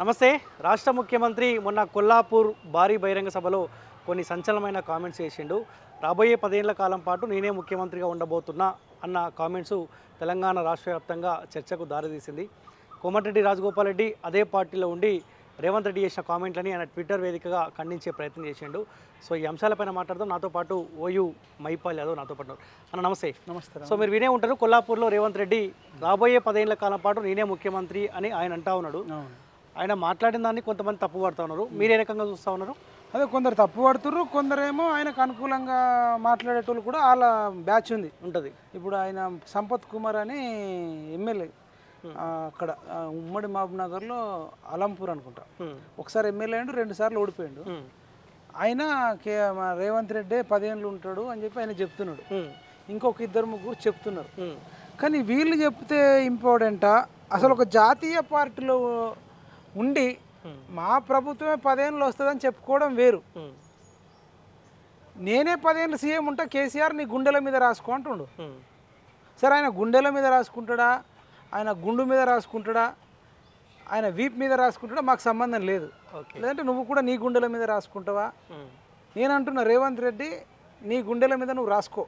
నమస్తే. రాష్ట్ర ముఖ్యమంత్రి మొన్న కొల్లాపూర్ భారీ బహిరంగ సభలో కొన్ని సంచలనమైన కామెంట్స్ చేసిండు. రాబోయే పదేళ్ళ కాలం పాటు నేనే ముఖ్యమంత్రిగా ఉండబోతున్నా అన్న కామెంట్స్ తెలంగాణ రాష్ట్ర వ్యాప్తంగా చర్చకు దారితీసింది. కోమటిరెడ్డి రాజగోపాల్ రెడ్డి అదే పార్టీలో ఉండి రేవంత్ రెడ్డి చేసిన కామెంట్లని ఆయన ట్విట్టర్ వేదికగా ఖండించే ప్రయత్నం చేసిండు. సో ఈ అంశాలపైన మాట్లాడదాం. నాతో పాటు ఓయూ మైపాల్ యాదవ్ నాతో పాటు. అన్న నమస్తే. నమస్కారం సో మీరు వినే ఉంటారు కొల్లాపూర్లో రేవంత్ రెడ్డి రాబోయే పదేళ్ళ కాలం పాటు నేనే ముఖ్యమంత్రి అని ఆయన అంటా ఉన్నాడు. ఆయన మాట్లాడిన దాన్ని కొంతమంది తప్పు పడుతూ ఉన్నారు. మీరు ఏ రకంగా చూస్తూ ఉన్నారు? అదే కొందరు తప్పు పడుతుర్రు కొందరేమో ఆయనకు అనుకూలంగా మాట్లాడేటోళ్ళు కూడా వాళ్ళ బ్యాచ్ ఉంది. ఉంటుంది. ఇప్పుడు ఆయన సంపత్ కుమార్ అని ఎమ్మెల్యే అక్కడ ఉమ్మడి మహబూబ్ నగర్లో అలంపూర్ అనుకుంటా. ఒకసారి ఎమ్మెల్యే అయ్యిండు రెండు సార్లు ఓడిపోయిండు. ఆయన కే రేవంత్ రెడ్డి పదేళ్ళు ఉంటాడు అని చెప్పి ఆయన చెప్తున్నాడు. ఇంకొక ఇద్దరు ముగ్గురు చెప్తున్నారు. కానీ వీళ్ళు చెప్తే ఇంపార్టెంటా? అసలు ఒక జాతీయ పార్టీలో ఉండి మా ప్రభుత్వమే పదేళ్ళు వస్తుందని చెప్పుకోవడం వేరు. నేనే పదేళ్ళు సీఎం ఉంటా కేసీఆర్ నీ గుండెల మీద రాసుకో అంటుండు. సరే ఆయన గుండెల మీద రాసుకుంటాడా? ఆయన గుండు మీద రాసుకుంటాడా? ఆయన వీప్ మీద రాసుకుంటాడా? మాకు సంబంధం లేదు. లేదంటే నువ్వు కూడా నీ గుండెల మీద రాసుకుంటావా? నేను అంటున్నా రేవంత్ రెడ్డి నీ గుండెల మీద నువ్వు రాసుకో.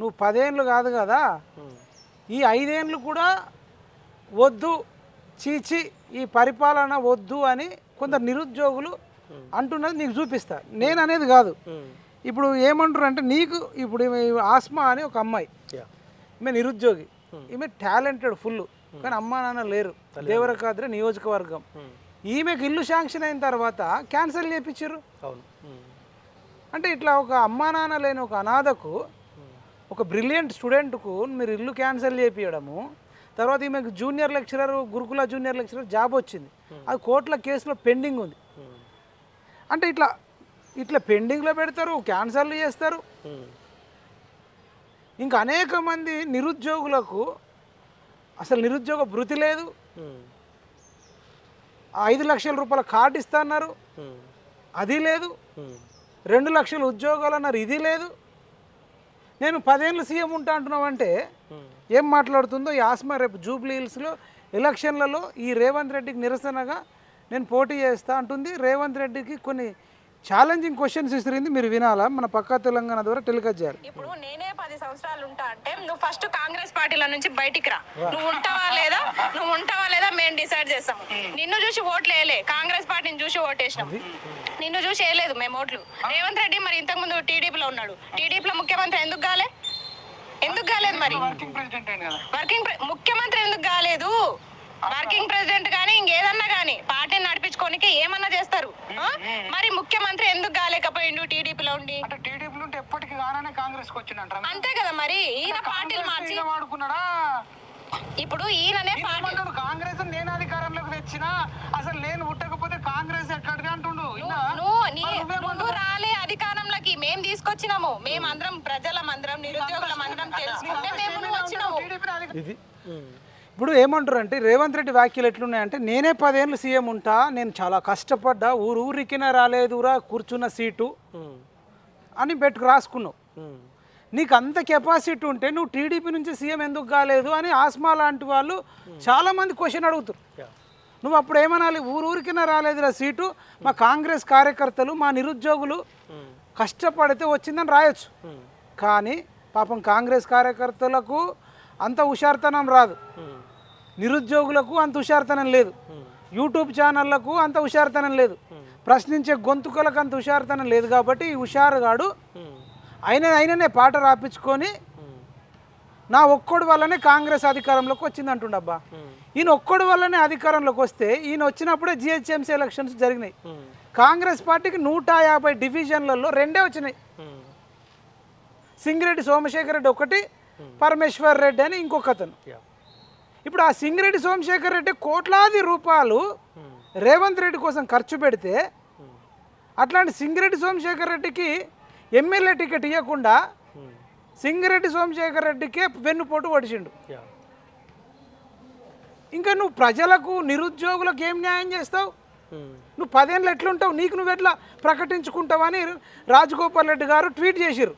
నువ్వు పదేళ్ళు కాదు కదా? ఈ ఐదేళ్ళు కూడా వద్దు. చీచి ఈ పరిపాలన వద్దు అని కొందరు నిరుద్యోగులు అంటున్నది నీకు చూపిస్తా. నేను అనేది కాదు ఇప్పుడు ఏమంటారు అంటే నీకు ఇప్పుడు ఆస్మా అని ఒక అమ్మాయి. ఈమె నిరుద్యోగి. ఈమె టాలెంటెడ్ ఫుల్ కానీ అమ్మా నాన్న లేరు. దేవరకాద్రి నియోజకవర్గం. ఈమెకు ఇల్లు శాంక్షన్ అయిన తర్వాత క్యాన్సిల్ చేయించారు అవును. అంటే ఇట్లా ఒక అమ్మా నాన్న లేని ఒక అనాథకు ఒక బ్రిలియంట్ స్టూడెంట్కు మీరు ఇల్లు క్యాన్సిల్ చేపించడము తర్వాత ఈమెకు జూనియర్ లెక్చరర్ గురుకుల జూనియర్ లెక్చరర్ జాబ్ వచ్చింది. అది కోర్టుల కేసులో పెండింగ్ ఉంది. అంటే ఇట్లా ఇట్లా పెండింగ్లో పెడతారు క్యాన్సర్లు చేస్తారు. ఇంకా అనేక మంది నిరుద్యోగులకు అసలు నిరుద్యోగ భృతి లేదు. ఐదు లక్షల రూపాయల కార్డు ఇస్తా అన్నారు. అది లేదు. రెండు లక్షల ఉద్యోగాలు అన్నారు. ఇది లేదు. నేను పదేళ్ళు సీఎం ఉంటా అంటున్నావంటే ఏం మాట్లాడుతుందో ఈ ఆస్మా రేపు జూబ్లీ హిల్స్లో ఎలక్షన్లలో ఈ రేవంత్ రెడ్డికి నిరసనగా నేను పోటీ చేస్తా అంటుంది. రేవంత్ రెడ్డికి కొన్ని ఛాలెంజింగ్ క్వశ్చన్స్ ఇస్తుంది మీరు వినాలా? మన పక్కా తెలంగాణ ద్వారా టెలికాస్ట్ చేయాలి. ఇప్పుడు నేనే పది సంవత్సరాలు ఉంటా అంటే నువ్వు ఫస్ట్ కాంగ్రెస్ పార్టీల నుంచి బయటికి రా. నువ్వు ఉంటావా లేదా? నువ్వు ఉంటావా లేదా? మేము డిసైడ్ చేస్తాం నిన్ను చూసి ఓట్లు వేయలే. కాంగ్రెస్ పార్టీని చూసి ఓటేసినాం నిన్ను చూసి వేయలేదు మేము ఓట్లు. రేవంత్ రెడ్డి మరి ఇంతకు ముందు టీడీపీలో ఉన్నాడు. టీడీపీలో ముఖ్యమంత్రి ఎందుకు కాలే? ఎందుకు కాలేదు మరి? వర్కింగ్ ముఖ్యమంత్రి ఎందుకు కాలేదు? వర్కింగ్ ప్రెసిడెంట్ కానీ ఇంకేదన్నా కానీ పార్టీని నడిపించుకోనికి ఏమన్నా చేస్తారు? మరి ముఖ్యమంత్రి ఎందుకు కాలేకపోయిండు టీడీపీలో ఉండి? అంటే టీడీపీలు ఉంటే ఎప్పటికీ కాననే వచ్చిందంటారా అంతే కదా మరి ఈయన పార్టీలు మార్చి వాడుకున్నాడా ఇప్పుడు ఈయననే కాంగ్రెస్ నేను అధికారంలోకి తెచ్చినా అసలు నేను పుట్టకపోతే కాంగ్రెస్ ఎక్కడిది అంటుండు? నువ్వు రాలే అధికారంలోకి మేము తీసుకొచ్చినాము. మేము అందరం ప్రజల మందరం నిరుద్యోగుల మందరం తెలుసుకుంటే మేము వచ్చినాము ఇది ఇప్పుడు ఏమంటారు అంటే రేవంత్ రెడ్డి వ్యాఖ్యలు ఎట్లున్నాయంటే నేనే పదేళ్ళు సీఎం ఉంటా నేను చాలా కష్టపడ్డా ఊరు ఊరికినా రాలేదురా కూర్చున్న సీటు అని పెట్టుకు రాసుకున్నావు. నీకు అంత కెపాసిటీ ఉంటే నువ్వు టీడీపీ నుంచి సీఎం ఎందుకు కాలేదు అని ఆస్మా లాంటి వాళ్ళు చాలామంది క్వశ్చన్ అడుగుతారు. నువ్వు అప్పుడు ఏమనాలి? ఊరు ఊరికినా రాలేదురా సీటు మా కాంగ్రెస్ కార్యకర్తలు మా నిరుద్యోగులు కష్టపడితే వచ్చిందని రాయొచ్చు. కానీ పాపం కాంగ్రెస్ కార్యకర్తలకు అంత హుషారుతనం రాదు. నిరుద్యోగులకు అంత హుషారుతనం లేదు. యూట్యూబ్ ఛానళ్ళకు అంత హుషారుతనం లేదు. ప్రశ్నించే గొంతుకలకు అంత హుషారుతనం లేదు కాబట్టి ఈ హుషారుగాడు ఆయన అయిననే పాట రాపించుకొని నా ఒక్కడి వల్లనే కాంగ్రెస్ అధికారంలోకి వచ్చింది అంటుండబ్బా. ఈయన ఒక్కడి వల్లనే అధికారంలోకి వస్తే ఈయన వచ్చినప్పుడే జిహెచ్ఎంసీ ఎలక్షన్స్ జరిగినాయి. కాంగ్రెస్ పార్టీకి నూట యాభై డివిజన్లలో రెండే వచ్చినాయి. సింగిరెడ్డి సోమశేఖర్ రెడ్డి ఒకటి పరమేశ్వర్ రెడ్డి అని ఇంకొక అతను ఇప్పుడు ఆ సింగిరెడ్డి సోమశేఖర్ రెడ్డి కోట్లాది రూపాయలు రేవంత్ రెడ్డి కోసం ఖర్చు పెడితే అట్లాంటి సింగిరెడ్డి సోమశేఖర్ రెడ్డికి ఎమ్మెల్యే టికెట్ ఇవ్వకుండా సింగిరెడ్డి సోమశేఖర్ రెడ్డికే వెన్నుపోటు పడిచిండు. ఇంకా నువ్వు ప్రజలకు నిరుద్యోగులకు ఏం న్యాయం చేస్తావు? నువ్వు పదేళ్ళు ఎట్లుంటావు? నీకు నువ్వు ఎట్లా ప్రకటించుకుంటావని రాజగోపాల్ రెడ్డి గారు ట్వీట్ చేసిరు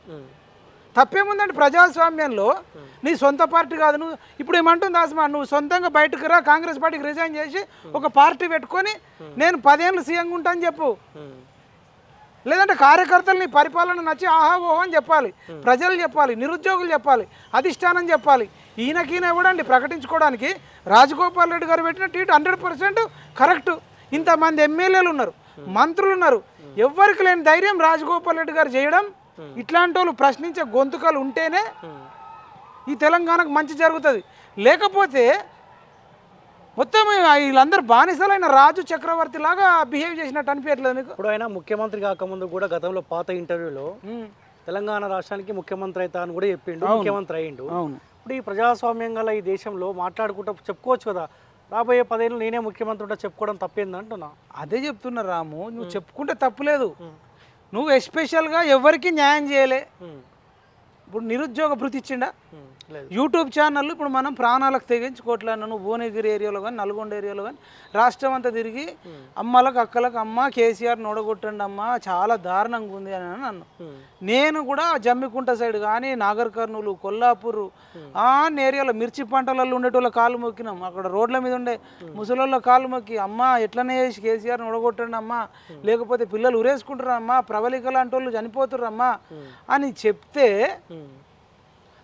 తప్పేముందండి ప్రజాస్వామ్యంలో? నీ సొంత పార్టీ కాదు నువ్వు ఇప్పుడు ఏమంటుంది ఆస్మా నువ్వు సొంతంగా బయటకు రా కాంగ్రెస్ పార్టీకి రిజైన్ చేసి ఒక పార్టీ పెట్టుకొని నేను పదేళ్ళు సీఎంగా ఉంటా అని చెప్పు. లేదంటే కార్యకర్తలు నీ పరిపాలన నచ్చి ఆహా ఓహో అని చెప్పాలి. ప్రజలు చెప్పాలి నిరుద్యోగులు చెప్పాలి అధిష్టానం చెప్పాలి. ఈయనకీయన ఇవ్వడండి ప్రకటించుకోవడానికి? రాజగోపాల్ రెడ్డి గారు పెట్టిన ట్వీట్ హండ్రెడ్ పర్సెంట్ కరెక్ట్. ఇంతమంది ఎమ్మెల్యేలు ఉన్నారు మంత్రులు ఉన్నారు. ఎవ్వరికి లేని ధైర్యం రాజగోపాల్ రెడ్డి గారు చేయడం. ఇట్లాంటి వాళ్ళు ప్రశ్నించే గొంతుకలు ఉంటేనే ఈ తెలంగాణకు మంచి జరుగుతుంది. లేకపోతే మొత్తం వీళ్ళందరూ బానిసలైన రాజు చక్రవర్తి లాగా బిహేవ్ చేసినట్టు అనిపించట్లేదు నీకు ఇప్పుడు ఆయన ముఖ్యమంత్రి కాకముందు కూడా గతంలో పాత ఇంటర్వ్యూలో ఉమ్, తెలంగాణ రాష్ట్రానికి ముఖ్యమంత్రి అవుతా అని కూడా చెప్పిండు ముఖ్యమంత్రి అయ్యిండు. అవును. ఇప్పుడు ఈ ప్రజాస్వామ్యం గల ఈ దేశంలో మాట్లాడుకుంటూ చెప్పుకోవచ్చు కదా రాబోయే పదేళ్ళు నేనే ముఖ్యమంత్రి ఉంటా చెప్పుకోవడం తప్పేంది అంటున్నా అదే చెప్తున్నా రాము నువ్వు చెప్పుకుంటే తప్పులేదు. నువ్వు ఎస్పెషల్గా ఎవరికి న్యాయం చేయలే. ఉమ్, ఇప్పుడు నిరుద్యోగ భృతి ఇచ్చిండా? యూట్యూబ్ ఛానల్ ఇప్పుడు మనం ప్రాణాలకు తెగించి కోట్లాను నువ్వు భువనగిరి ఏరియాలో కానీ నల్గొండ ఏరియాలో కానీ రాష్ట్రం అంతా తిరిగి అమ్మలకు అక్కలకు అమ్మ కేసీఆర్ నోడగొట్టండి అమ్మ చాలా దారుణంగా ఉంది అని అన్నాను నేను కూడా జమ్మికుంట సైడ్ కానీ నాగర్ కర్నూలు కొల్లాపూర్ ఆ ఏరియాలో మిర్చి పంటలలో ఉండేటోళ్ళ కాలు మొక్కినాం. అక్కడ రోడ్ల మీద ఉండే ముసలోళ్ళ కాలు మొక్కి అమ్మ ఎట్లనే చేసి కేసీఆర్ నొడగొట్టండి అమ్మ లేకపోతే పిల్లలు ఉరేసుకుంటారు అమ్మా ప్రబలిక లాంటి వాళ్ళు చనిపోతుర్రు అమ్మా అని చెప్తే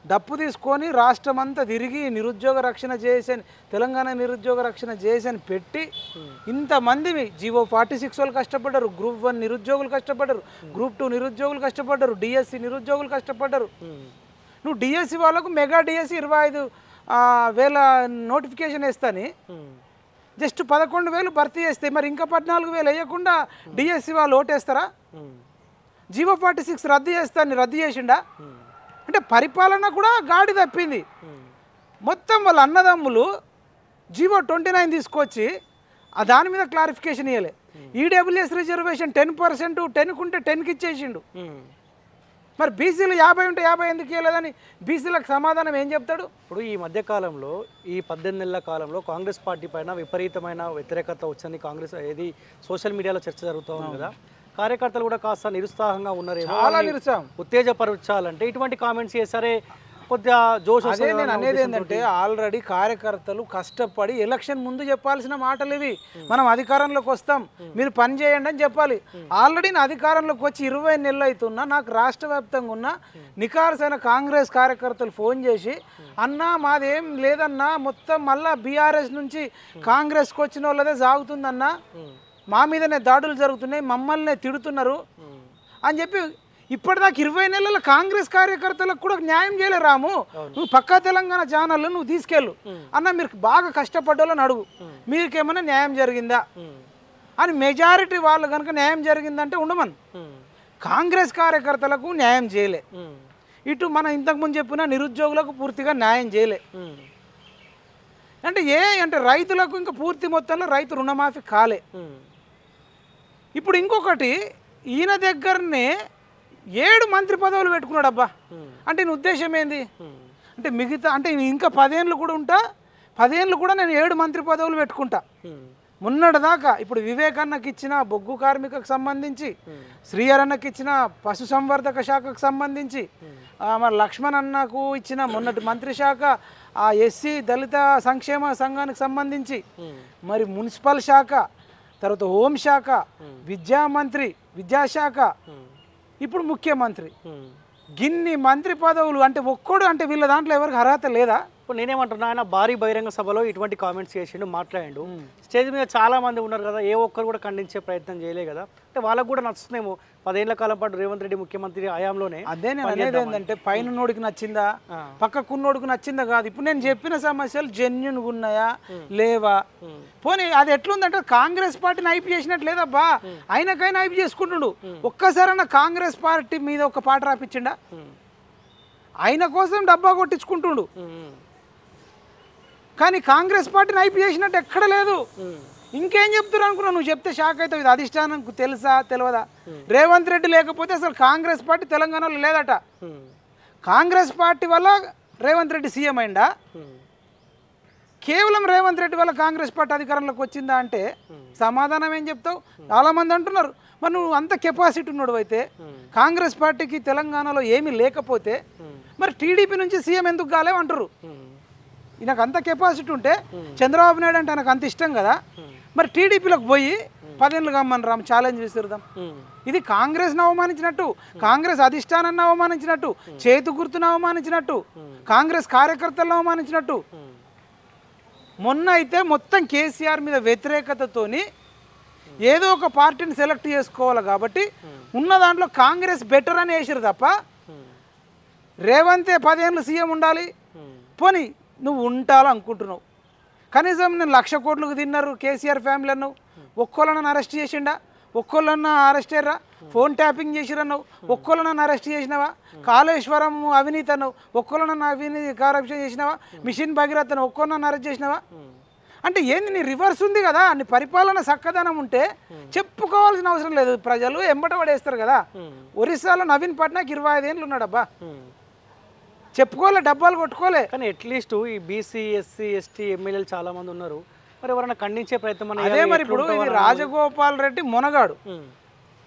డప్పు తీసుకొని రాష్ట్రం అంతా తిరిగి నిరుద్యోగ రక్షణ చేసని తెలంగాణ నిరుద్యోగ రక్షణ చేసని పెట్టి ఇంతమంది జీవో ఫార్టీ సిక్స్ వాళ్ళు కష్టపడ్డారు గ్రూప్ వన్ నిరుద్యోగులు కష్టపడ్డారు గ్రూప్ టూ నిరుద్యోగులు కష్టపడ్డారు డిఎస్సి నిరుద్యోగులు కష్టపడ్డారు. నువ్వు డిఎస్సి వాళ్ళకు మెగా డిఎస్సి ఇరవై ఐదు వేల నోటిఫికేషన్ వేస్తాని. జస్ట్ పదకొండు వేలు భర్తీ చేస్తే మరి ఇంకా పద్నాలుగు వేలు వేయకుండా డిఎస్సి వాళ్ళు ఓటేస్తారా? జీవో ఫార్టీ సిక్స్ రద్దు చేస్తాను రద్దు చేసిండా? అంటే పరిపాలన కూడా గాడి తప్పింది. మొత్తం వాళ్ళ అన్నదమ్ములు జీవో ట్వంటీ నైన్ తీసుకొచ్చి ఆ దాని మీద క్లారిఫికేషన్ ఇవ్వలే ఈడబ్ల్యూఎస్ రిజర్వేషన్ టెన్ పర్సెంట్ టెన్కి ఉంటే టెన్కి ఇచ్చేసిండు. ఉమ్. మరి బీసీలు యాభై ఉంటే యాభై ఎందుకు ఇవ్వలేదని బీసీలకు సమాధానం ఏం చెప్తాడు? ఇప్పుడు ఈ మధ్య కాలంలో ఈ పద్దెనిమిది నెలల కాలంలో కాంగ్రెస్ పార్టీ పైన విపరీతమైన వ్యతిరేకత వచ్చింది. కాంగ్రెస్ ఏది సోషల్ మీడియాలో చర్చ జరుగుతూ ఉంది కదా. కార్యకర్తలు కూడా కాస్త నిరుత్సాహంగా ఉన్నారేమో చాలా నిరుత్సాహం. ఉత్తేజపరచాలంటే ఇటువంటి కామెంట్స్ చేసరే కొద్దిగా జోష్ అదే నేను అనేది. ఏంటంటే ఆల్రెడీ కార్యకర్తలు కష్టపడి ఎలక్షన్ ముందు చెప్పాల్సిన మాటలు ఇవి మనం అధికారంలోకి వస్తాం. మీరు పని చేయండి అని చెప్పాలి. ఆల్రెడీ నా అధికారంలోకి వచ్చి ఇరవై నెలలు అవుతున్నా నాకు రాష్ట్ర వ్యాప్తంగా ఉన్న నికారసైన కాంగ్రెస్ కార్యకర్తలు ఫోన్ చేసి అన్నా మాదేం లేదన్నా మొత్తం మళ్ళా బీఆర్ఎస్ నుంచి కాంగ్రెస్కి వచ్చిన వాళ్ళదే సాగుతుందన్నా. మా మీదనే దాడులు జరుగుతున్నాయి మమ్మల్ని తిడుతున్నారు అని చెప్పి ఇప్పటిదాకా ఇరవై నెలల కాంగ్రెస్ కార్యకర్తలకు కూడా న్యాయం చేయలే రాము. నువ్వు పక్కా తెలంగాణ ఛానల్ నువ్వు తీసుకెళ్ళు. అన్న మీరు బాగా కష్టపడ్డోళ్ళని అడుగు. మీకేమైనా న్యాయం జరిగిందా? అని మెజారిటీ వాళ్ళు కనుక న్యాయం జరిగిందంటే ఉండమను. కాంగ్రెస్ కార్యకర్తలకు న్యాయం చేయలే. ఇటు మనం ఇంతకుముందు చెప్పిన నిరుద్యోగులకు పూర్తిగా న్యాయం చేయలే. అంటే ఏ అంటే రైతులకు ఇంకా పూర్తి మొత్తంలో రైతు రుణమాఫీ కాలే. ఇప్పుడు ఇంకొకటి ఈయన దగ్గరనే ఏడు మంత్రి పదవులు పెట్టుకున్నాడు అబ్బా అంటే నీ ఉద్దేశం ఏంది? అంటే మిగతా అంటే నేను ఇంకా పదేళ్ళు కూడా ఉంటా. పదేళ్ళు కూడా నేను ఏడు మంత్రి పదవులు పెట్టుకుంటా. ఉమ్, మొన్నటి దాకా ఇప్పుడు వివేకన్నకి ఇచ్చిన బొగ్గు కార్మికకు సంబంధించి శ్రీహరన్నకి ఇచ్చిన పశు సంవర్ధక శాఖకు సంబంధించి మరి లక్ష్మణ్ అన్నకు ఇచ్చిన మొన్నటి మంత్రి శాఖ ఆ ఎస్సీ దళిత సంక్షేమ సంఘానికి సంబంధించి మరి మున్సిపల్ శాఖ తర్వాత హోంశాఖ విద్యా మంత్రి విద్యాశాఖ ఇప్పుడు ముఖ్యమంత్రి. గిన్ని మంత్రి పదవులు అంటే ఒక్కడు అంటే వీళ్ళ దాంట్లో ఎవరికి అర్హత లేదా? ఇప్పుడు నేనేమంటున్నా ఆయన భారీ బహిరంగ సభలో ఇటువంటి కామెంట్స్ చేసిండు మాట్లాడిండు. స్టేజ్ మీద చాలా మంది ఉన్నారు కదా ఏ ఒక్కరు కూడా ఖండించే ప్రయత్నం చేయలే కదా. అంటే వాళ్ళకు కూడా నచ్చుతుందేమో. పదేళ్ళ కాలం పాటు రేవంత్ రెడ్డి ముఖ్యమంత్రి హయాంలోనే అదే నేను అనేది ఏంటంటే పైన నోడికి నచ్చిందా. పక్కకున్నోడికి నచ్చిందా కాదు. ఇప్పుడు నేను చెప్పిన సమస్యలు జెన్యున్ ఉన్నాయా లేవా? పోనీ అది ఎట్లుందంటే కాంగ్రెస్ పార్టీని అయిపు చేసినట్టు లేదబ్బా ఆయనకైనా అయిపు చేసుకుంటుండు. ఒక్కసారైనా కాంగ్రెస్ పార్టీ మీద ఒక పాట రాపించిండా ఆయన కోసం డబ్బా కొట్టించుకుంటుండు. కానీ కాంగ్రెస్ పార్టీని ఐపీ చేసినట్టు ఎక్కడ లేదు. ఇంకేం చెప్తున్నారు అనుకున్నా నువ్వు చెప్తే షాక్ అవుతావు. ఇది అధిష్టానం తెలుసా తెలియదా రేవంత్ రెడ్డి లేకపోతే అసలు కాంగ్రెస్ పార్టీ తెలంగాణలో లేదట. కాంగ్రెస్ పార్టీ వల్ల రేవంత్ రెడ్డి సీఎం అయిందా కేవలం రేవంత్ రెడ్డి వల్ల కాంగ్రెస్ పార్టీ అధికారంలోకి వచ్చిందా అంటే సమాధానం ఏం చెప్తావు? చాలామంది అంటున్నారు. మరి నువ్వు అంత కెపాసిటీ ఉన్నాడు అయితే కాంగ్రెస్ పార్టీకి తెలంగాణలో ఏమీ లేకపోతే మరి టీడీపీ నుంచి సీఎం ఎందుకు కాలేవంటారు ఈయనకు అంత కెపాసిటీ ఉంటే చంద్రబాబు నాయుడు అంటే ఆయనకు అంత ఇష్టం కదా. మరి టీడీపీలోకి పోయి పదేళ్ళు కమ్మని రామ్ ఛాలెంజ్ విసిరుదాం ఇది కాంగ్రెస్ని అవమానించినట్టు కాంగ్రెస్ అధిష్టానాన్ని అవమానించినట్టు చేతు గుర్తును అవమానించినట్టు కాంగ్రెస్ కార్యకర్తలను అవమానించినట్టు. మొన్న అయితే మొత్తం కేసీఆర్ మీద వ్యతిరేకతతోని ఏదో ఒక పార్టీని సెలెక్ట్ చేసుకోవాలి కాబట్టి ఉన్న దాంట్లో కాంగ్రెస్ బెటర్ అని వేసారు తప్ప రేవంతే పదేళ్ళు సీఎం ఉండాలి. పోనీ నువ్వు ఉండాలనుకుంటున్నావు కనీసం నేను లక్ష కోట్లకు తిన్నారు కేసీఆర్ ఫ్యామిలీ అన్నావు ఒక్కోళ్ళని అరెస్ట్ చేసిండా? ఒక్కోళ్ళన్న అరెస్ట్ అయ్యరా ఫోన్ ట్యాపింగ్ చేసిరన్నావు? ఒక్కోళ్ళనన్ను అరెస్ట్ చేసినావా? కాళేశ్వరం అవినీతి అన్నావు ఒక్కోళ్ళనన్న అవినీతి కరప్షన్ చేసినావా? మిషన్ భగీరథ్ అని ఒక్కోళ్ళని అరెస్ట్ చేసినావా? అంటే ఏంది నీ రివర్స్ ఉంది కదా? నీ పరిపాలన చక్కదనం ఉంటే చెప్పుకోవాల్సిన అవసరం లేదు. ప్రజలు ఎంబట పడేస్తారు కదా. ఒరిస్సాలో నవీన్ పట్నాయక్ ఇరవై ఐదేళ్ళు ఉన్నాడబ్బా. చెప్పుకోలే డబ్బాలు కొట్టుకోలే. కానీ అట్లీస్ట్ ఈ బీసీ ఎస్సీ ఎస్టీ ఎమ్మెల్యేలు చాలా మంది ఉన్నారు. మరి ఎవరైనా ఖండించే ప్రయత్నం అదే మరి ఇప్పుడు ఇది రాజగోపాల్ రెడ్డి మునగాడు.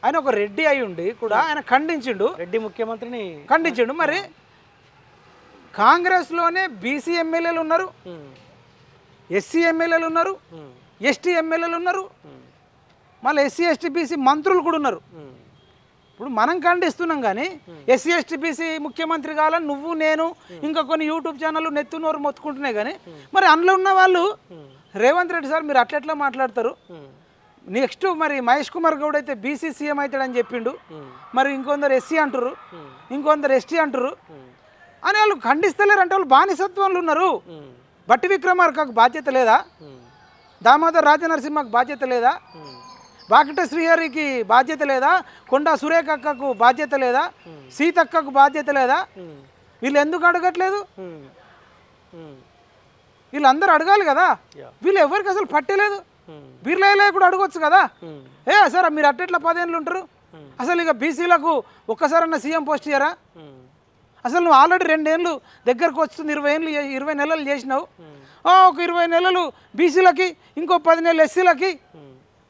ఆయన ఒక రెడ్డి అయి ఉండి కూడా ఆయన ఖండించిండు. రెడ్డి ముఖ్యమంత్రిని ఖండించిండు. మరి కాంగ్రెస్లోనే బీసీ ఎమ్మెల్యేలు ఉన్నారు. ఎస్సీ ఎమ్మెల్యేలు ఉన్నారు. ఎస్టీ ఎమ్మెల్యేలు ఉన్నారు. మళ్ళీ ఎస్సీ ఎస్టీ బీసీ మంత్రులు కూడా ఉన్నారు. ఇప్పుడు మనం ఖండిస్తున్నాం కానీ ఎస్సీ ఎస్టీ బీసీ ముఖ్యమంత్రి కావాలని నువ్వు నేను ఇంకా కొన్ని యూట్యూబ్ ఛానళ్ళు నెత్తునోరు మొత్తుకుంటున్నాయి కానీ మరి అందులో ఉన్న వాళ్ళు రేవంత్ రెడ్డి సార్ మీరు అట్లెట్లా మాట్లాడతారు? నెక్స్ట్ మరి మహేష్ కుమార్ గౌడ్ అయితే బీసీ సీఎం అవుతాడని చెప్పిండు. మరి ఇంకొందరు ఎస్సీ అంటారు ఇంకొందరు ఎస్టీ అంటారు అని వాళ్ళు ఖండిస్తలేరు అంటే వాళ్ళు బానిసత్వంలో ఉన్నారు. బట్టి విక్రమార్కకు బాధ్యత లేదా? దామోదర్ రాజనరసింహకు బాధ్యత లేదా? బాకట శ్రీహరికి బాధ్యత లేదా? కొండా సురేఖక్కకు బాధ్యత లేదా? సీతక్కకు బాధ్యత లేదా? వీళ్ళు ఎందుకు అడగట్లేదు? వీళ్ళందరూ అడగాలి కదా. వీళ్ళు ఎవరికి అసలు పట్టలేదు? బీర్లైలా కూడా అడగొచ్చు కదా? ఉమ్, ఏ సార్ మీరు అట్టెట్లా పదేళ్ళు ఉంటారు? అసలు ఇక బీసీలకు ఒక్కసారన్నా సీఎం పోస్ట్ ఇయ్యరా? ఉమ్, అసలు నువ్వు ఆల్రెడీ రెండేళ్ళు దగ్గరకు వస్తుంది ఇరవై ఏళ్ళు ఇరవై నెలలు చేసినావు. ఒక ఇరవై నెలలు బీసీలకి ఇంకో పది నెలలు ఎస్సీలకి.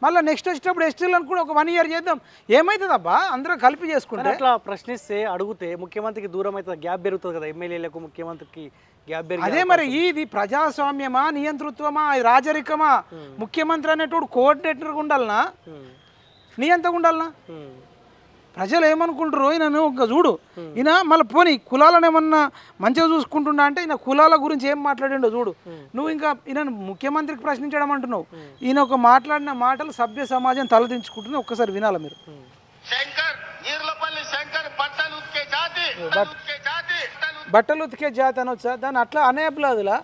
మళ్ళీ నెక్స్ట్ వచ్చేటప్పుడు ఎస్టీలను కూడా ఒక వన్ ఇయర్ చేద్దాం. ఏమవుతుందబ్బా అందరూ కలిపి చేసుకుంటే. అట్లా ప్రశ్నిస్తే అడిగితే ముఖ్యమంత్రికి దూరం అవుతుంది గ్యాప్ పెరుగుతుంది కదా ఎమ్మెల్యేలకు ముఖ్యమంత్రికి గ్యాప్ అదే మరి ఇది ప్రజాస్వామ్యమా నియంతృత్వమా రాజరికమా? ముఖ్యమంత్రి అనేటోడు కోఆర్డినేటర్గా ఉండాలనా? నియంతగా ఉండాలనా? ప్రజలు ఏమనుకుంటారు ఈయనను ఒక చూడు. ఈయన మళ్ళీ పోనీ కులాలను ఏమన్నా మంచిగా చూసుకుంటున్నా అంటే ఈయన కులాల గురించి ఏం మాట్లాడిండో చూడు. నువ్వు ఇంకా ఈయన ముఖ్యమంత్రికి ప్రశ్నించడం అంటున్నావు. ఈయన ఒక మాట్లాడిన మాటలు సభ్య సమాజం తలదించుకుంటుంది ఒక్కసారి వినాలి మీరు? బట్టలు ఉతికే జాతి బట్టలు ఉతికే జాతి బట్టలు బట్టలు ఉతికే జాతి అనొచ్చా? దాన్ని అట్లా అనేబులాదులా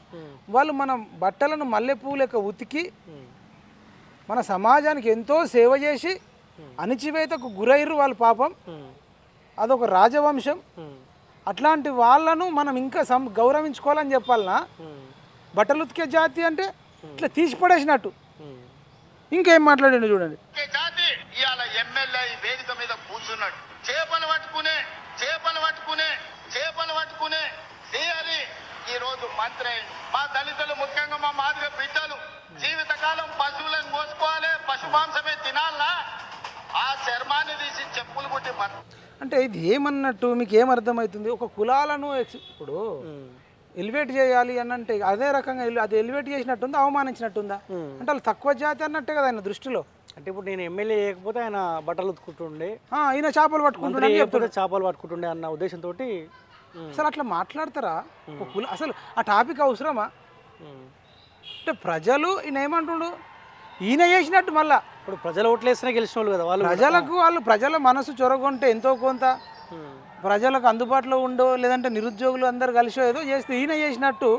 వాళ్ళు మనం బట్టలను మల్లెపూ లెక్క ఉతికి మన సమాజానికి ఎంతో సేవ చేసి అణిచివేతకు గురైరు వాళ్ళ పాపం. అదొక రాజవంశం. అట్లాంటి వాళ్ళను మనం ఇంకా సం గౌరవించుకోవాలని చెప్పాలనా? బట్టలు ఉతికే జాతి అంటే ఇట్లా తీసి పడేసినట్టు. ఇంకేం మాట్లాడండి చూడండి. జాతి ఇవాళ ఎమ్మెల్యే ఈ వేదిక మీద కూర్చున్నాడు. చేపలు పట్టుకునే చేపలు పట్టుకునే చేపలు పట్టుకునే శ్రీహరి ఈ రోజు మంత్రి మా దళితులు ముఖ్యంగా మా మాదిగ బిడ్డలు జీవితకాలం పశువులను కోసుకోవాలి పశు మాంసమే తినాలా ఆ చర్మాన్ని తీసి చెప్పులు కుట్టి బతు అంటే ఇది ఏమన్నట్టు మీకు ఏం అర్థమవుతుంది ఒక కులాలను ఇప్పుడు. ఎలివేట్ చేయాలి అని అంటే అదే రకంగా అది ఎలివేట్ చేసినట్టుందా అవమానించినట్టుందా? అంటే వాళ్ళు తక్కువ జాతి అన్నట్టే కదా ఆయన దృష్టిలో. అంటే ఇప్పుడు నేను ఎమ్మెల్యే చేయకపోతే ఆయన బట్టలు ఉతుకుంటుండే ఆ, ఈయన చేపలు పట్టుకుంటున్నా చేయకపోతే చేపలు పట్టుకుంటుండే అన్న ఉద్దేశంతో అసలు అట్లా మాట్లాడతారా? ఒక కుల అసలు ఆ టాపిక్ అవసరమా? అంటే ప్రజలు ఈయన ఏమంటుండు? ఈయన చేసినట్టు మళ్ళా. ఇప్పుడు ప్రజలు ఓట్లేసినా గెలిచిన వాళ్ళు కదా వాళ్ళు. ప్రజలకు వాళ్ళు ప్రజల మనసు చొరగొంటే ఎంతో కొంత ఉమ్, ప్రజలకు అందుబాటులో ఉండో లేదంటే నిరుద్యోగులు అందరు కలిసో ఏదో చేస్తే ఈయన చేసినట్టు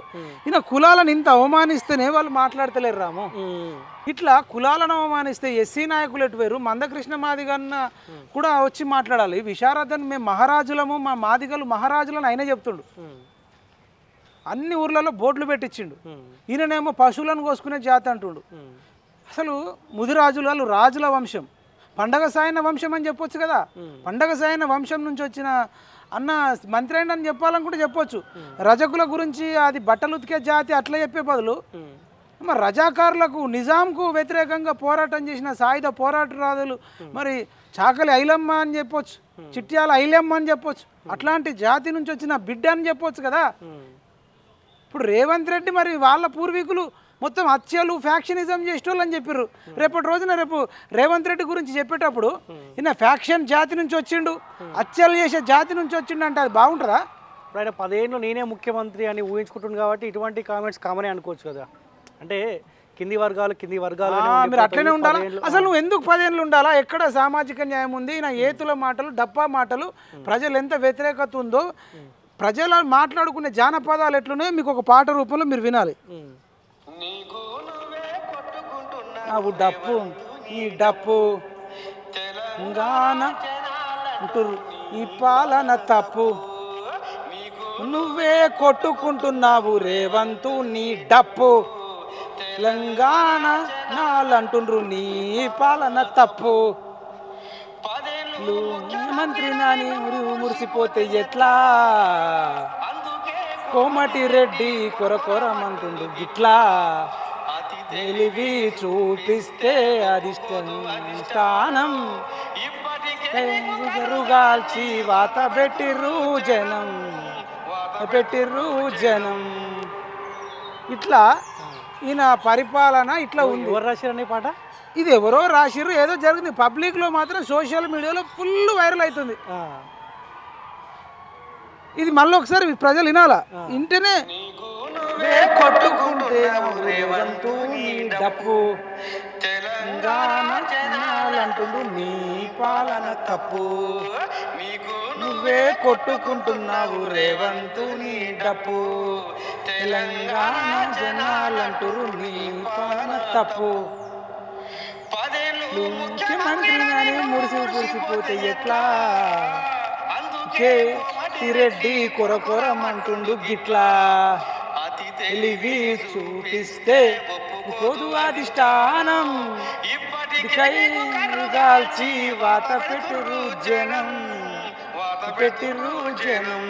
ఈయన కులాలను ఇంత అవమానిస్తేనే వాళ్ళు మాట్లాడతలేరు రాము. ఉమ్, ఇట్లా కులాలను అవమానిస్తే ఎస్సీ నాయకులు ఎటు వేరు మందకృష్ణ మాదిగన్న కూడా వచ్చి మాట్లాడాలి. విశారదన్ మేము మహారాజులము మా మాదిగలు మహారాజులని ఆయన చెప్తుండు. అన్ని ఊర్లలో బోర్డులు పెట్టించిండు. ఈయననేమో పశువులను కోసుకునే జాతి అంటుండు. అసలు ముదిరాజులు వాళ్ళు రాజుల వంశం. పండగ సాయన వంశం అని చెప్పొచ్చు కదా. పండగ సాయన వంశం నుంచి వచ్చిన అన్న మంత్రి అయిన అని చెప్పాలనుకుంటే చెప్పొచ్చు. రజకుల గురించి అది బట్టలు ఉతికే జాతి అట్లా చెప్పే బదులు మరి రజాకారులకు నిజాంకు వ్యతిరేకంగా పోరాటం చేసిన సాయుధ పోరాటరాదులు మరి చాకలి ఐలమ్మ అని చెప్పొచ్చు చిట్యాల ఐలమ్మ అని చెప్పొచ్చు అట్లాంటి జాతి నుంచి వచ్చిన బిడ్డ అని చెప్పొచ్చు కదా. ఇప్పుడు రేవంత్ రెడ్డి మరి వాళ్ళ పూర్వీకులు మొత్తం హత్యలు ఫ్యాక్షనిజం చేసేటోళ్ళు అని చెప్పారు రేపటి రోజున రేపు రేవంత్ రెడ్డి గురించి చెప్పేటప్పుడు ఈయన ఫ్యాక్షన్ జాతి నుంచి వచ్చిండు హత్యలు చేసే జాతి నుంచి వచ్చిండు అంటే అది బాగుంటుందా? ఇప్పుడు ఆయన పదేళ్ళు నేనే ముఖ్యమంత్రి అని ఊహించుకుంటుంది కాబట్టి ఇటువంటి కామెంట్స్ కామనే అనుకోవచ్చు కదా. అంటే కింది వర్గాలు కింది వర్గాలు మీరు అట్లనే ఉండాలా? అసలు నువ్వు ఎందుకు పదేళ్ళు ఉండాలా? ఎక్కడ సామాజిక న్యాయం ఉంది? నా ఏతుల మాటలు డప్పా మాటలు ప్రజలు ఎంత వ్యతిరేకత ఉందో ప్రజలు మాట్లాడుకునే జానపదాలు ఎట్లున్నాయో మీకు ఒక పాట రూపంలో మీరు వినాలి. నాకు డప్పు ఈ డప్పు. తెలంగాణ అంటురు ఈ పాలన తప్పు. నువ్వే కొట్టుకుంటున్నావు రేవంతు నీ డప్పు. తెలంగాణ నాలంటుండ్రు నీ పాలన తప్పు. మంత్రి నాని మురి మురిసిపోతే ఎట్లా? కోమటి రెడ్డి కొర కొరమంటుండు గిట్లా. తెలివి చూపిస్తే అదిష్టం స్థానం. గాల్చి వాత పెట్టిర్రు జనం. పెట్టిర్రు జనం. ఇట్లా ఈయన పరిపాలన ఇట్లా ఉంది. ఎవరు రాశారని ఈ పాట? ఇది ఎవరో రాసిర్రు ఏదో జరిగింది. పబ్లిక్లో మాత్రం సోషల్ మీడియాలో ఫుల్ వైరల్ అవుతుంది. ఇది మళ్ళీ ఒకసారి ప్రజలు వినాలా? ఇంటనే కొట్టుకుంటే రేవంతు నీ డప్పు తెలంగాణ జనాలంటుండు నీ పాలన తప్పు. నీకు నువ్వే కొట్టుకుంటున్నావు రేవంతు నీ డప్పు తెలంగాణ జనాలంటురు నీ పాలన తప్పు. పదేళ్ళు ముఖ్యమంత్రి అని మురిసి మురిసిపోతే ఎట్లా? అందుకే రెడ్డి కొర కొరమంటుండు గిట్లా. తెలివి చూపిస్తే పొదు అధిష్టానం ఇకై గాల్చి వాత పెట్టురు జనం పెట్టిరు జనం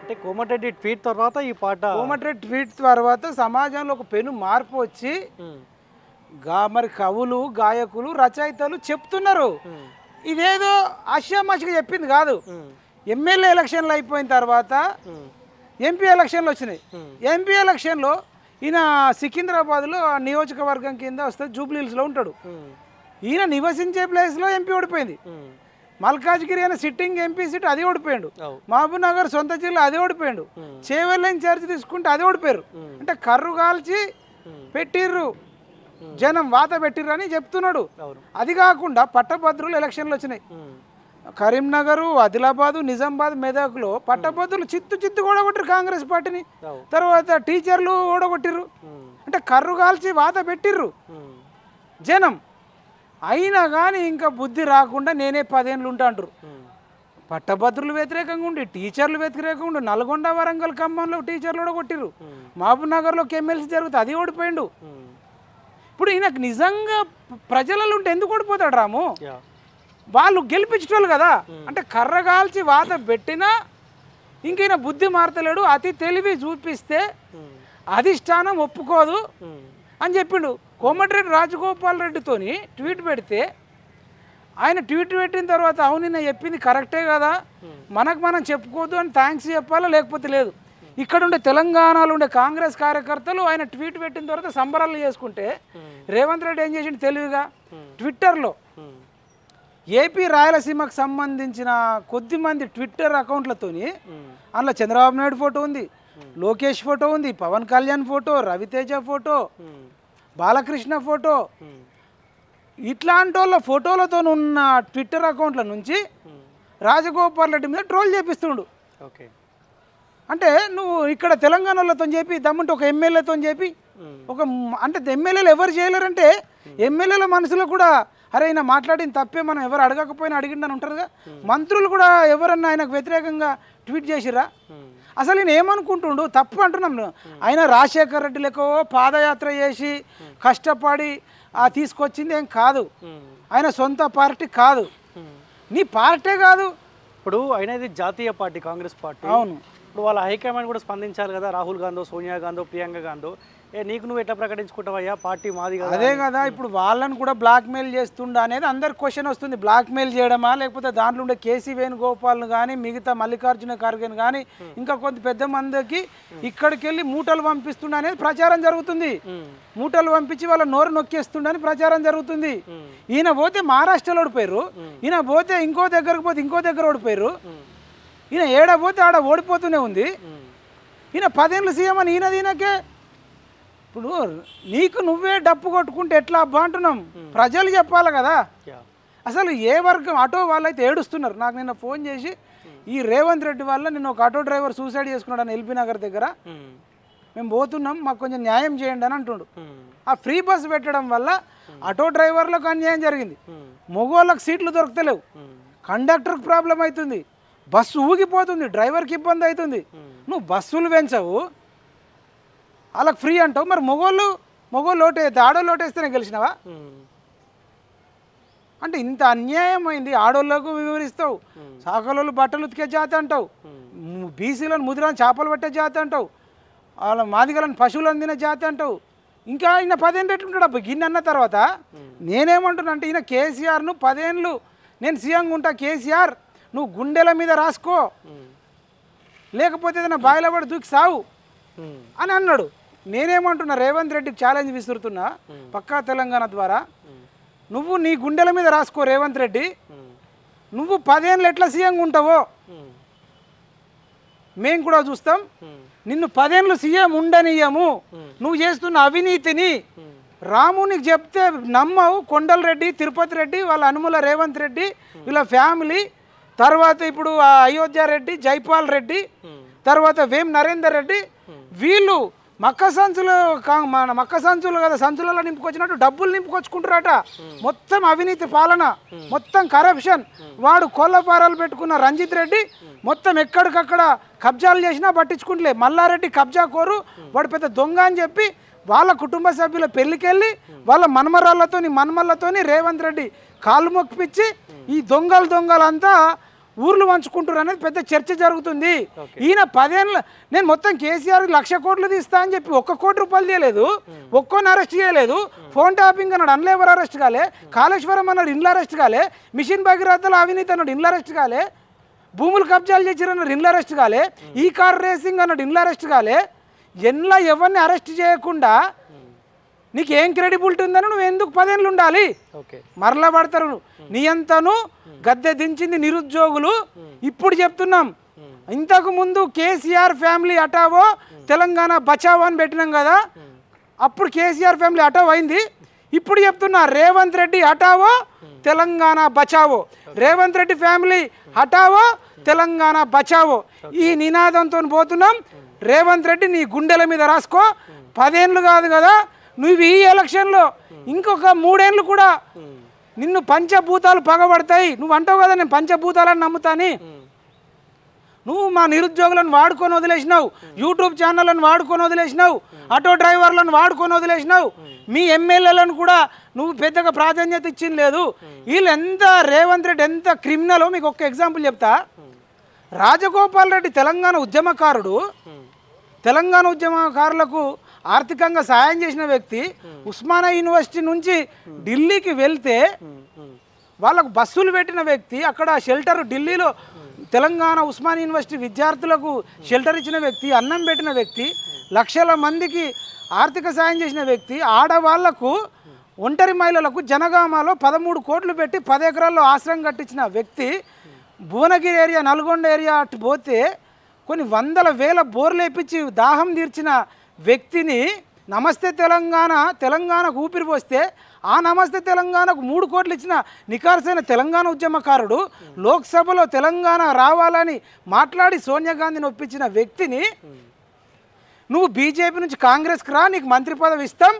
అంటే కోమటిరెడ్డి ట్వీట్ తర్వాత ఈ పాట కోమటిరెడ్డి ట్వీట్ తర్వాత సమాజంలో ఒక పెను మార్పు వచ్చి. గా మరి కవులు గాయకులు రచయితలు చెప్తున్నారు. ఇదేదో ఆశామాషిగా చెప్పింది కాదు. ఎమ్మెల్యే ఎలక్షన్లు అయిపోయిన తర్వాత. ఎంపీ ఎలక్షన్లు వచ్చినాయి. ఎంపీ ఎలక్షన్లో ఈయన సికింద్రాబాద్లో నియోజకవర్గం కింద వస్తే జూబ్లీ హిల్స్లో ఉంటాడు. ఉమ్. ఈయన నివసించే ప్లేస్లో ఎంపీ ఓడిపోయింది. ఉమ్. మల్కాజ్గిరి అయిన సిట్టింగ్ ఎంపీ సీట్ అది ఓడిపోయాడు. మహబూబ్ నగర్ సొంత జిల్లా అది ఓడిపోయాడు. చేవెళ్ళ ఇన్ఛార్జ్ తీసుకుంటే అది ఓడిపోయారు. అంటే కర్రు కాల్చి పెట్టిర్రు. జనం వాత పెట్టిర్రు అని చెప్తున్నాడు. అది కాకుండా పట్టభద్రులు ఎలక్షన్లు వచ్చినాయి. కరీంనగర్ ఆదిలాబాదు నిజామాబాద్ మెదక్లో పట్టభద్రులు చిత్తు చిత్తు ఓడగొట్టారు కాంగ్రెస్ పార్టీని. తర్వాత టీచర్లు ఓడగొట్టిర్రు. అంటే కర్రు కాల్చి వాత పెట్టిర్రు. జనం అయినా కానీ ఇంకా బుద్ధి రాకుండా నేనే పదేళ్ళు ఉంటా అంటారు ఉమ్. పట్టభద్రులు వ్యతిరేకంగా ఉండి టీచర్లు వ్యతిరేకంగా ఉండి నల్గొండ వరంగల్ ఖమ్మంలో టీచర్లు కూడా కొట్టిర్రు మహబూబ్ నగర్లోకి ఎమ్మెల్సీ జరుగుతుంది అది ఓడిపోయిండు. ఇప్పుడు ఈయనకు నిజంగా ప్రజలలో ఉంటే ఎందుకు ఓడిపోతాడు రాము వాళ్ళు గెలిపించేటోళ్ళు కదా. అంటే కర్రగాల్చి వాత పెట్టినా ఇంక ఈయన బుద్ధి మారతలేడు అతి తెలివి చూపిస్తే. అధిష్టానం ఒప్పుకోదు. అని చెప్పిండు. కోమటిరెడ్డి రాజగోపాల్ రెడ్డితోని ట్వీట్ పెడితే ఆయన ట్వీట్ పెట్టిన తర్వాత అవును నేను చెప్పింది కరెక్టే కదా. మనకు మనం చెప్పుకోవద్దు అని థ్యాంక్స్ చెప్పాలా లేకపోతే లేదు. ఇక్కడ ఉండే తెలంగాణలో ఉండే కాంగ్రెస్ కార్యకర్తలు ఆయన ట్వీట్ పెట్టిన తర్వాత సంబరాలు చేసుకుంటే రేవంత్ రెడ్డి ఏం చేసిండు తెలివిగా? ట్విట్టర్లో. ఏపీ రాయలసీమకు సంబంధించిన కొద్ది మంది ట్విట్టర్ అకౌంట్లతోని. అందులో చంద్రబాబు నాయుడు ఫోటో ఉంది లోకేష్ ఫోటో ఉంది Pawan Kalyan photo Raviteja photo. Balakrishna photo. ఇట్లాంటి వాళ్ళ ఫోటోలతో ఉన్న ట్విట్టర్ అకౌంట్ల నుంచి. రాజగోపాల్ రెడ్డి మీద ట్రోల్ చేపిస్తుండు ఓకే అంటే నువ్వు ఇక్కడ తెలంగాణలతో చెప్పి దమ్ముంటే ఒక ఎమ్మెల్యేతో చెప్పి. ఒక అంటే ఎమ్మెల్యేలు ఎవరు చేయలేరంటే ఎమ్మెల్యేల మనసులో కూడా అరే ఈయన మాట్లాడిన తప్పే మనం ఎవరు అడగకపోయినా అడిగిండని ఉంటారుగా. మంత్రులు కూడా ఎవరన్నా ఆయనకు వ్యతిరేకంగా ట్వీట్ చేసిరా. అసలు ఈయన ఏమనుకుంటుండు? తప్పు అంటున్నాం నేను. ఆయన రాజశేఖర్ రెడ్డి లెక్క పాదయాత్ర చేసి కష్టపడి ఆ తీసుకొచ్చింది ఏం కాదు. ఆయన సొంత పార్టీ కాదు. నీ పార్టీ కాదు. ఇప్పుడు అయినది జాతీయ పార్టీ కాంగ్రెస్ పార్టీ. అవును. ఇప్పుడు వాళ్ళ హైకమాండ్ కూడా స్పందించాలి కదా రాహుల్ గాంధీ సోనియా గాంధీ ప్రియాంక గాంధీ. ఏ నీకు నువ్వు ఎట్లా ప్రకటించుకుంటావయ్యా పార్టీ మాది కదా అదే కదా ఇప్పుడు వాళ్ళని కూడా బ్లాక్మెయిల్ చేస్తుండ అనేది అందరి క్వశ్చన్ వస్తుంది. బ్లాక్మెయిల్ చేయడమా? లేకపోతే దాంట్లో ఉండే కేసీ వేణుగోపాల్ను కానీ మిగతా మల్లికార్జున ఖర్గేని కానీ ఇంకా కొంత పెద్ద మందికి ఇక్కడికి వెళ్ళి మూటలు పంపిస్తుండ అనేది ప్రచారం జరుగుతుంది. మూటలు పంపించి వాళ్ళ నోరు నొక్కేస్తుండని ప్రచారం జరుగుతుంది. ఈయన పోతే మహారాష్ట్రలో ఓడిపోయారు ఈయన పోతే ఇంకో దగ్గరకు పోతే ఇంకో దగ్గర ఓడిపోయారు ఈయన ఏడ పోతే ఆడ ఓడిపోతూనే ఉంది. ఈయన పదేళ్ళు సీఎం అని ఈయనది ఈయనకే ఇప్పుడు నీకు నువ్వే డప్పు కొట్టుకుంటే ఎట్లా అబ్బా అంటున్నాం? ప్రజలు చెప్పాలి కదా. అసలు ఏ వర్గం ఆటో వాళ్ళైతే ఏడుస్తున్నారు. నాకు నిన్న ఫోన్ చేసి ఈ రేవంత్ రెడ్డి వల్ల నిన్న ఒక ఆటో డ్రైవర్ సూసైడ్ చేసుకున్నాడు అని ఎల్బీ నగర్ దగ్గర. మేము. పోతున్నాం మాకు కొంచెం న్యాయం చేయండి అని అంటుండు. ఆ ఫ్రీ బస్ పెట్టడం వల్ల ఆటో డ్రైవర్లకు అన్యాయం జరిగింది. మగవాళ్ళకి సీట్లు దొరకలేవు ఉమ్. కండక్టర్కి ప్రాబ్లం అవుతుంది. బస్సు ఊగిపోతుంది డ్రైవర్కి ఇబ్బంది అవుతుంది. నువ్వు బస్సులు పెంచవు వాళ్ళకి ఫ్రీ అంటావు. మరి మగోళ్ళు మగోళ్ళు ఓటేస్తే ఆడోళ్ళు ఓటేస్తేనే గెలిచినావా? ఉమ్. అంటే ఇంత అన్యాయమైంది ఆడోళ్ళకు వివరిస్తావు. సాకలోళ్ళు బట్టలు ఉతికే జాతి అంటావు. బీసీలను ముదిరాని చేపలు పట్టే జాతి అంటావు. వాళ్ళ మాదిగలను పశువులు అందిన జాతి అంటావు. ఇంకా ఈయన పదేళ్ళు ఎట్లుంటాడు? అబ్బా గిన్నె అన్న తర్వాత నేనేమంటున్నా అంటే ఈయన కేసీఆర్ను పదేళ్ళు నేను సీఎంగా ఉంటా. కేసీఆర్ నువ్వు గుండెల మీద రాసుకో. లేకపోతే ఏదైనా బాయిలో పడి దూకి సావు. అని అన్నాడు. నేనేమంటున్నా రేవంత్ రెడ్డికి ఛాలెంజ్ విసురుతున్నా పక్కా తెలంగాణ ద్వారా నువ్వు నీ గుండెల మీద రాసుకో రేవంత్ రెడ్డి. నువ్వు పదేళ్ళు ఎట్లా సీఎంగా ఉంటావో. మేము. కూడా చూస్తాం. నిన్ను పదేళ్ళు సీఎం ఉండనియము నువ్వు చేస్తున్న అవినీతిని రాము నీకు చెప్తే నమ్మవు. కొండలరెడ్డి తిరుపతి రెడ్డి వాళ్ళ అనుముల రేవంత్ రెడ్డి వీళ్ళ ఫ్యామిలీ. తర్వాత ఇప్పుడు అయోధ్య రెడ్డి జైపాల్ రెడ్డి తర్వాత వేం నరేందర్ రెడ్డి వీళ్ళు మక్క సంచులు కా- మన మక్క సంచులు కదా సంచులలో నింపుకొచ్చినట్టు డబ్బులు నింపుకొచ్చుకుంటారట మొత్తం అవినీతి పాలన మొత్తం కరప్షన్ వాడు కోళ్ళపారాలు పెట్టుకున్న రంజిత్ రెడ్డి మొత్తం ఎక్కడికక్కడ కబ్జాలు చేసినా పట్టించుకుంటలే. మల్లారెడ్డి కబ్జా కోరు వాడు పెద్ద దొంగ అని చెప్పి వాళ్ళ కుటుంబ సభ్యుల పెళ్ళికెళ్ళి వాళ్ళ మన్మరాళ్ళతోని మన్మళ్ళతోని రేవంత్ రెడ్డి కాళ్ళు మొక్కిపిచ్చి ఈ దొంగలు దొంగలంతా ఊర్లు పంచుకుంటారు అనేది పెద్ద చర్చ జరుగుతుంది. ఈయన పదేళ్ళ నేను మొత్తం కేసీఆర్ లక్ష కోట్లు తీస్తా అని చెప్పి ఒక్క కోటి రూపాయలు తీయలేదు. ఒక్కోని అరెస్ట్ చేయలేదు. ఫోన్ ట్యాపింగ్ అన్నాడు అన్లేబర్ అరెస్ట్ కాలే. కాళేశ్వరం అన్నాడు ఇండ్ల అరెస్ట్ కాలే. మిషన్ భగీరథలో అవినీతి అన్నాడు ఇండ్ల అరెస్ట్ కాలే. భూములు కబ్జాలు చేసిరు అన్నాడు ఇండ్ల అరెస్ట్ కాలే. ఈ కార్ రేసింగ్ అన్నాడు ఇండ్ల అరెస్ట్ కాలే. ఎన్లా ఎవరిని అరెస్ట్ చేయకుండా నీకు ఏం క్రెడిబిలిటీ ఉందని నువ్వు ఎందుకు పదేళ్ళు ఉండాలి? మరలా పడతారు నీ అంతను గద్దె దించింది నిరుద్యోగులు. ఇప్పుడు చెప్తున్నాం. ఇంతకు ముందు కేసీఆర్ ఫ్యామిలీ అటావో తెలంగాణ బచావో అని పెట్టినాం కదా. అప్పుడు కేసీఆర్ ఫ్యామిలీ అటావ్ అయింది. ఇప్పుడు చెప్తున్నా రేవంత్ రెడ్డి హటావో తెలంగాణ బచావో. రేవంత్ రెడ్డి ఫ్యామిలీ హటావో తెలంగాణ బచావో. ఈ నినాదంతో పోతున్నాం. రేవంత్ రెడ్డి నీ గుండెల మీద రాసుకో. పదేళ్ళు కాదు కదా నువ్వు ఈ ఎలక్షన్లో ఇంకొక మూడేళ్ళు కూడా నిన్ను పంచభూతాలు పగబడతాయి. నువ్వు అంటావు కదా నేను పంచభూతాలని నమ్ముతాని. నువ్వు మా నిరుద్యోగులను వాడుకొని వదిలేసినావు. యూట్యూబ్ ఛానళ్ళను వాడుకొని వదిలేసినావు. ఆటో డ్రైవర్లను వాడుకొని వదిలేసినావు. మీ ఎమ్మెల్యేలను కూడా నువ్వు పెద్దగా ప్రాధాన్యత ఇచ్చింది లేదు. వీళ్ళు ఎంత రేవంత్ రెడ్డి ఎంత క్రిమినల్ మీకు ఒక ఎగ్జాంపుల్ చెప్తా. రాజగోపాల్ రెడ్డి తెలంగాణ ఉద్యమకారుడు. తెలంగాణ ఉద్యమకారులకు ఆర్థికంగా సాయం చేసిన వ్యక్తి ఉస్మానియా యూనివర్సిటీ నుంచి ఢిల్లీకి వెళ్తే వాళ్ళకు బస్సులు పెట్టిన వ్యక్తి అక్కడ షెల్టర్ ఢిల్లీలో తెలంగాణ ఉస్మానియా యూనివర్సిటీ విద్యార్థులకు షెల్టర్ ఇచ్చిన వ్యక్తి అన్నం పెట్టిన వ్యక్తి లక్షల మందికి ఆర్థిక సాయం చేసిన వ్యక్తి ఆడవాళ్ళకు ఒంటరి మహిళలకు జనగామలో పదమూడు కోట్లు పెట్టి పది ఎకరాల్లో ఆశ్రయం కట్టించిన వ్యక్తి భువనగిరి ఏరియా నల్గొండ ఏరియా అటు పోతే కొన్ని వందల వేల బోర్లు వేపించి దాహం తీర్చిన వ్యక్తిని నమస్తే తెలంగాణ తెలంగాణకు ఊపిరి పోస్తే ఆ నమస్తే తెలంగాణకు మూడు కోట్లు ఇచ్చిన నికార్సైన తెలంగాణ ఉద్యమకారుడు లోక్సభలో తెలంగాణ రావాలని మాట్లాడి సోనియా గాంధీని ఒప్పించిన వ్యక్తిని నువ్వు బీజేపీ నుంచి కాంగ్రెస్కి రా నీకు మంత్రి పదవి ఇస్తాం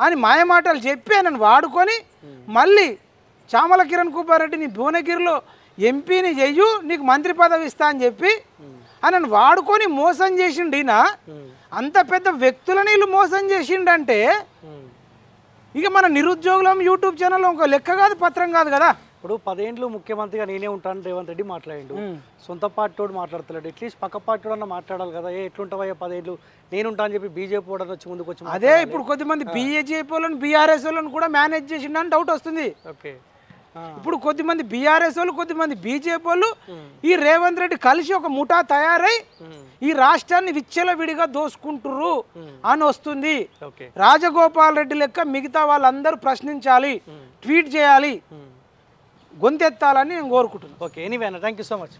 అని మాయమాటలు చెప్పి నన్ను వాడుకొని మళ్ళీ చామల కిరణ్ కుమార్ రెడ్డిని భువనగిరిలో ఎంపీని చెయ్యు నీకు మంత్రి పదవి ఇస్తా అని చెప్పి అని వాడుకొని మోసం చేసిండు ఈయన. అంత పెద్ద వ్యక్తులని వీళ్ళు మోసం చేసిండంటే ఇక మన నిరుద్యోగులం యూట్యూబ్ ఛానల్ ఒక లెక్క కాదు పత్రం కాదు కదా. ఇప్పుడు పదేండ్లు ముఖ్యమంత్రిగా నేనే ఉంటాను రేవంత్ రెడ్డి మాట్లాడిండు. సొంత పార్టీతోడు మాట్లాడతలేడు. అట్లీస్ట్ పక్క పార్టీ అన్న మాట్లాడాలి కదా. ఏ ఎట్లుంటావయ్యా పదేండ్లు? నేను ఉంటా అని చెప్పి బీజేపీ కూడా వచ్చి ముందుకు వచ్చి అదే ఇప్పుడు కొద్దిమంది బీఏజేపీ వాళ్ళని బీఆర్ఎస్ వాళ్ళని కూడా మేనేజ్ చేసిండని డౌట్ వస్తుంది. ఓకే. ఇప్పుడు కొద్దిమంది బీఆర్ఎస్ వాళ్ళు కొద్దిమంది బీజేపీ వాళ్ళు ఈ రేవంత్ రెడ్డి కలిసి ఒక ముఠా తయారై ఈ రాష్ట్రాన్ని విచ్చలవిడిగా దోసుకుంటుర్రు అని వస్తుంది. రాజగోపాల్ రెడ్డి లెక్క మిగతా వాళ్ళందరూ ప్రశ్నించాలి ట్వీట్ చేయాలి గొంతెత్తాలని నేను కోరుకుంటున్నాను ఓకే ఎనీవే అన్న thank you so much.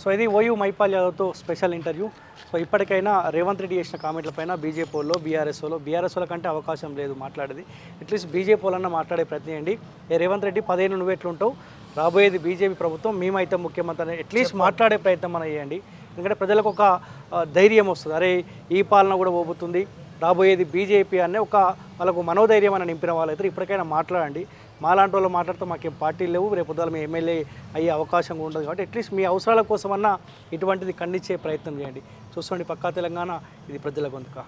So ఇది ఓయూ మైపాల్ యాదవ్తో స్పెషల్ ఇంటర్వ్యూ. సో ఇప్పటికైనా రేవంత్ రెడ్డి చేసిన కామెంట్ల పైన బీజేపీ వాళ్ళు బీఆర్ఎస్ వాళ్ళు బీఆర్ఎస్ వాళ్ళ కంటే అవకాశం లేదు మాట్లాడేది. అట్లీస్ట్ బీజేపీ వాళ్ళన్నా మాట్లాడే ప్రయత్నం చేయండి. ఏ రేవంత్ రెడ్డి పదిహేను నువ్వు ఎట్లుంటావు? రాబోయేది బీజేపీ ప్రభుత్వం మేమైతే ముఖ్యమంత్రి అని అట్లీస్ట్ మాట్లాడే ప్రయత్నం మనం చేయండి. ఎందుకంటే ప్రజలకు ఒక ధైర్యం వస్తుంది. అరే ఈ పాలన కూడా పోబోతుంది. రాబోయేది బీజేపీ అనే ఒక వాళ్ళకు మనోధైర్యం అని నింపిన వాళ్ళైతే ఇప్పటికైనా మాట్లాడండి. మాలాంటి వాళ్ళు మాట్లాడితే మాకేం పార్టీలు లేవు. రేపు పొద్దున మీ ఎమ్మెల్యే అయ్యే అవకాశం ఉండదు కాబట్టి అట్లీస్ట్ మీ అవసరాల కోసమన్నా ఇటువంటిది ఖండించే ప్రయత్నం చేయండి. చూసుకోండి పక్కా తెలంగాణ. ఇది ప్రజల గొంతుక.